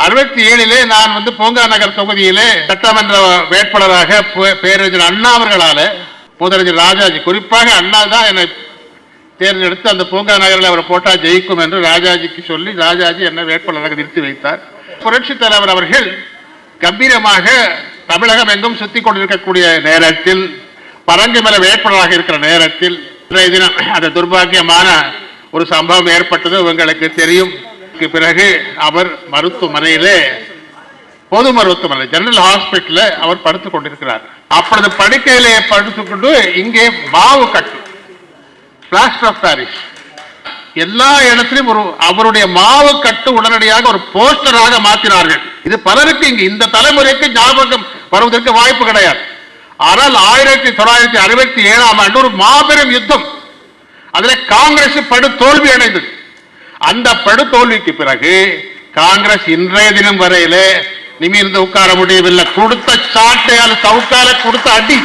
அறுபத்தி ஏழிலே நான் வந்து பூங்கா நகர் தொகுதியிலே சட்டமன்ற வேட்பாளராக பே- பேரறிஞர் அண்ணா அவர்களால முதலமைச்சர் ராஜாஜி. குறிப்பாக அண்ணா தான் என்னை தேர்ந்தெடுத்து அந்த பூங்கா நகரில் அவர் போட்டா ஜெயிக்கும் என்று ராஜாஜிக்கு சொல்லி ராஜாஜி என்னை வேட்பாளராக நிறுத்தி வைத்தார். புரட்சி தலைவர் அவர்கள் கம்பீரமாக தமிழகம் எங்கும் சுத்தி கொண்டிருக்கக்கூடிய நேரத்தில் பரங்கிமலை வேட்பாளராக இருக்கிற நேரத்தில் தினம் அந்த துர்பாக்கியமான ஒரு சம்பவம் ஏற்பட்டது உங்களுக்கு தெரியும். இதுக்கு பிறகு அவர் மருத்துவமனையில பொது மருத்துவமனை ஜெனரல் ஹாஸ்பிட்டல்ல அவர் படுத்துக் கொண்டிருக்கிறார். அப்பொழுது படுக்கையிலே படுத்துக்கொண்டு இங்கே மாவு கட்டு பிளாஸ்டர் ஆஃப் பாரிஸ் எல்லா இடத்திலும் ஒரு அவருடைய மாவு கட்டு உடனடியாக ஒரு போஸ்டராக மாற்றினார்கள் இது பலருக்கு இங்கு இந்த தலைமுறைக்கு ஞாபகம் வருவதற்கு வாய்ப்பு கிடையாது. ஆனால் ஆயிரத்தி தொள்ளாயிரத்தி அறுபத்தி ஏழாம் ஆண்டு ஒரு மாபெரும் யுத்தம். அதில் காங்கிரஸ் படு தோல்வி அடைந்தது. அந்த படுதோல்விக்கு பிறகு காங்கிரஸ் இன்றைய தினம் வரையில நிமிர்ந்து உட்கார முடியவில்லை. கொடுத்த சாட்டையால் சவுக்கால கொடுத்த அடி.